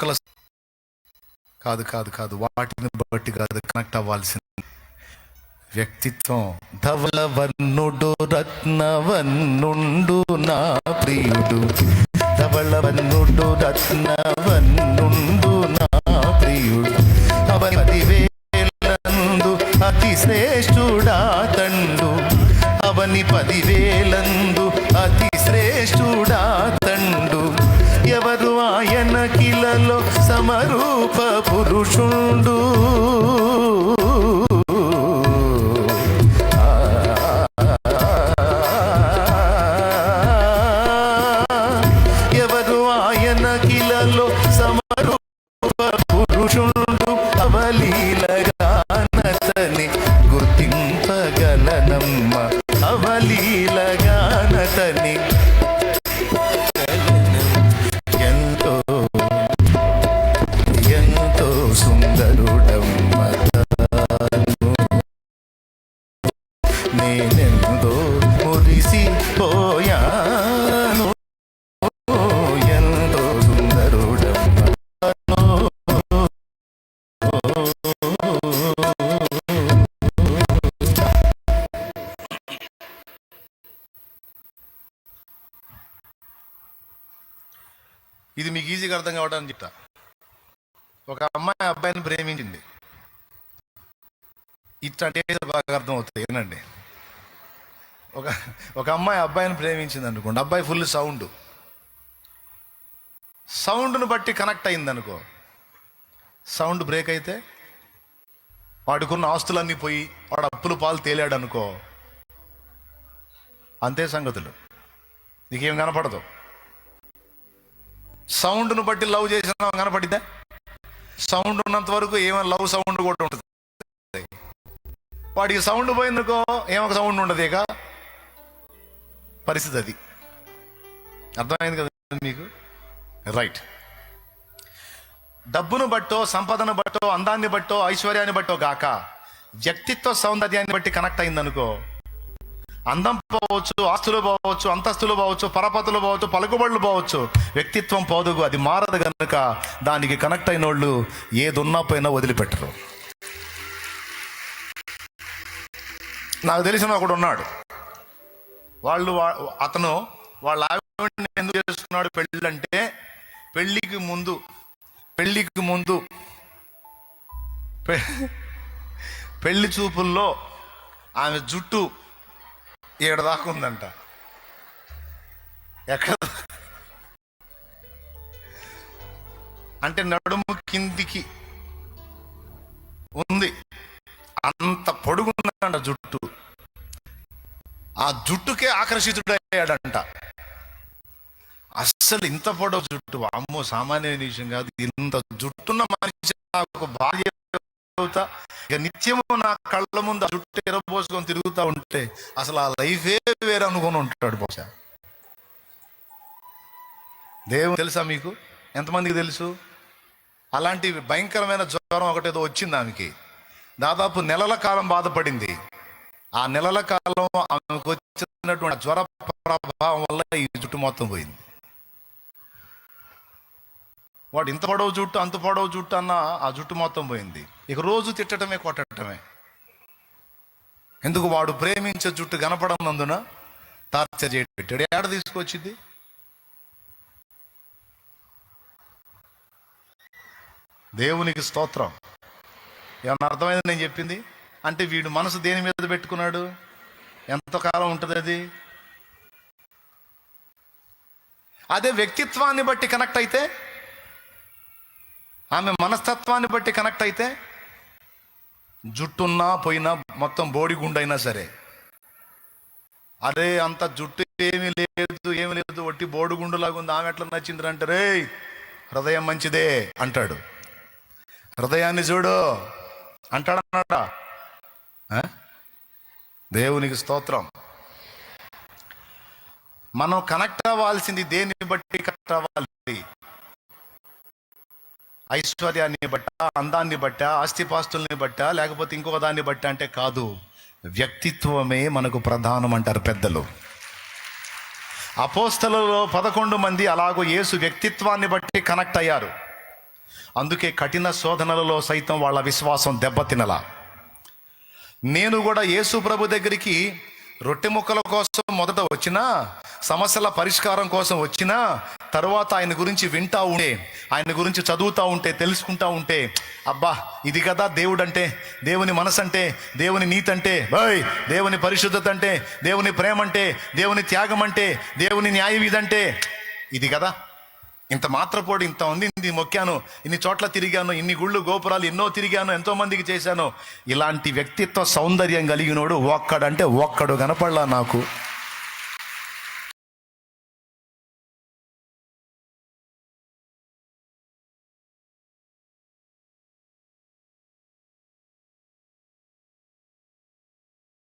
మొక్కల కాదు కాదు కాదు. వాటిని బట్టి కాదు కనెక్ట్ అవ్వాల్సింది. వ్యక్తిత్వం ధవలవన్నుడు రత్నవన్నుండు నా ప్రియుడు. ధవలవన్నుడు రత్నవన్నుండు నా ప్రియుడు. అవని వేలందు అతి శ్రేష్ఠుడా తండు. అవని పదివేలందు అతి శ్రేష్ఠుడా తండు. ఎవరు ఆయన సమరూప పురుషుండు. ఎవరు ఆయన కిలలో సమరూప పురుషుండు. అవలీలగానతని గుర్తింపగలనమ్మ. అవలీలగానతని నేనెందో మురిసిపోయాను ఎంతో సుందరుడమ్మ. ఇది మీకు ఈజీగా అర్థం కావడానికి చెప్తా. ఒక అమ్మాయి అబ్బాయిని ప్రేమించింది. ఇట్లాంటి బాగా అర్థం అవుతుంది ఏనండి ఒక ఒక అమ్మాయి అబ్బాయిని ప్రేమించింది అనుకోండి అబ్బాయి ఫుల్ సౌండ్ సౌండ్ను బట్టి కనెక్ట్ అయింది అనుకో సౌండ్ బ్రేక్ అయితే వాడుకున్న ఆస్తులన్నీ పోయి వాడు అప్పులు పాలు తేలాడు అనుకో అంతే సంగతులు. నీకేం కనపడదు. సౌండ్ను బట్టి లవ్ చేసిన కనపడిద్దా? సౌండ్ ఉన్నంత వరకు ఏమైనా లవ్ సౌండ్ కూడా ఉంటుంది. వాడికి సౌండ్ పోయిందనుకో ఏమొక సౌండ్ ఉండదు ఇక. పరిస్థితి అది. అర్థమైంది కదా మీకు? రైట్ డబ్బును బట్టో సంపదను బట్టో అందాన్ని బట్టో ఐశ్వర్యాన్ని బట్టో గాక వ్యక్తిత్వ సౌందర్యాన్ని బట్టి కనెక్ట్ అయిందనుకో అందం పోవచ్చు ఆస్తులు పోవచ్చు అంతస్తులు పోవచ్చు పరపతులు పోవచ్చు పలుకుబడులు పోవచ్చు వ్యక్తిత్వం పోదుగు అది మారదు కనుక దానికి కనెక్ట్ అయిన వాళ్ళు ఏది ఉన్నా పోయినా వదిలిపెట్టరు. నాకు తెలిసిన ఒకడు ఉన్నాడు. వాళ్ళు అతను వాళ్ళ ఆవిడని ఎందుకు చేసుకున్నాడు పెళ్ళి అంటే పెళ్ళికి ముందు పెళ్ళికి ముందు పెళ్ళి చూపుల్లో ఆమె జుట్టు ఏడు దాకా ఉందంట. ఎక్కడ? అంటే ఆ జుట్టుకే ఆకర్షితుడయ్యాడంట. అస్సలు ఇంత పొడవు జుట్టు అమ్మో సామాన్య విషయం కాదు. ఇంత జుట్టున్న మనిషి నాకు భార్య అవుతా. ఇక నిత్యము నా కళ్ళ ముందు ఆ జుట్టు ఎరబోసుకొని తిరుగుతూ ఉంటే అసలు ఆ లైఫే వేరే అనుకొని ఉంటాడు బహుశా. దేవుని తెలుసా మీకు? ఎంతమందికి తెలుసు? అలాంటి భయంకరమైన జ్వరం ఒకటేదో వచ్చింది ఆమెకి. దాదాపు నెలల కాలం బాధపడింది. ఆ నెలల కాలం ఆమెకు వచ్చినటువంటి జ్వర ప్రభావం వల్ల ఈ జుట్టు మొత్తం పోయింది. వాడు ఇంత పొడవు జుట్టు అంత పొడవు జుట్టు అన్న ఆ జుట్టు మొత్తం పోయింది. ఇక రోజు తిట్టడమే కొట్టడమే. ఎందుకు వాడు ప్రేమించే జుట్టు కనపడనందున టార్చర్ చేయడం పెట్టాడు ఏడ తీసుకొచ్చింది? దేవునికి స్తోత్రం. ఏమన్నా అర్థమైంది నేను చెప్పింది? అంటే వీడు మనసు దేని మీద పెట్టుకున్నాడు? ఎంతకాలం ఉంటుంది అది? అదే వ్యక్తిత్వాన్ని బట్టి కనెక్ట్ అయితే? ఆమె మనస్తత్వాన్ని బట్టి కనెక్ట్ అయితే? జుట్టున్నా పోయినా మొత్తం బోడి గుండైనా సరే. అరే అంత జుట్టు ఏమీ లేదు ఏమీ లేదు ఒట్టి బోడిగుండులాగా ఉంది. ఆమె ఎట్లా నచ్చింది అంటే రే హృదయం మంచిదే అంటాడు. హృదయాన్ని చూడు అంటాడన్నాడా దేవునికి స్తోత్రం. మనం కనెక్ట్ అవ్వాల్సింది దేన్ని బట్టి? కనెక్ట్ అవ్వాలి. ఐశ్వర్యాన్ని బట్ట అందాన్ని బట్ట ఆస్తిపాస్తుల్ని బట్ట లేకపోతే ఇంకొక దాన్ని బట్ట అంటే కాదు. వ్యక్తిత్వమే మనకు ప్రధానం అంటారు పెద్దలు. అపోస్తలలో పదకొండు మంది అలాగో యేసు వ్యక్తిత్వాన్ని బట్టి కనెక్ట్ అయ్యారు. అందుకే కఠిన శోధనలలో సైతం వాళ్ళ విశ్వాసం దెబ్బతినలా. నేను కూడా యేసు ప్రభు దగ్గరికి రొట్టె ముక్కల కోసం మొదట వచ్చినా సమస్యల పరిష్కారం కోసం వచ్చినా తర్వాత ఆయన గురించి వింటా ఉంటే ఆయన గురించి చదువుతూ ఉంటే తెలుసుకుంటా ఉంటే అబ్బా ఇది కదా దేవుడు అంటే దేవుని మనసు అంటే దేవుని నీతి అంటే ఓయ్ దేవుని పరిశుద్ధత అంటే దేవుని ప్రేమ అంటే దేవుని త్యాగం అంటే దేవుని న్యాయ ఇదంటే ఇది కదా. ఇంత మాత్రపోడు ఇంత ఉంది ఇది మొక్కాను ఇన్ని చోట్ల తిరిగాను ఇన్ని గుళ్ళు గోపురాలు ఎన్నో తిరిగాను ఎంతో మందికి చేశాను. ఇలాంటి వ్యక్తిత్వ సౌందర్యం కలిగినోడు ఒక్కడంటే ఒక్కడు కనపడలా నాకు.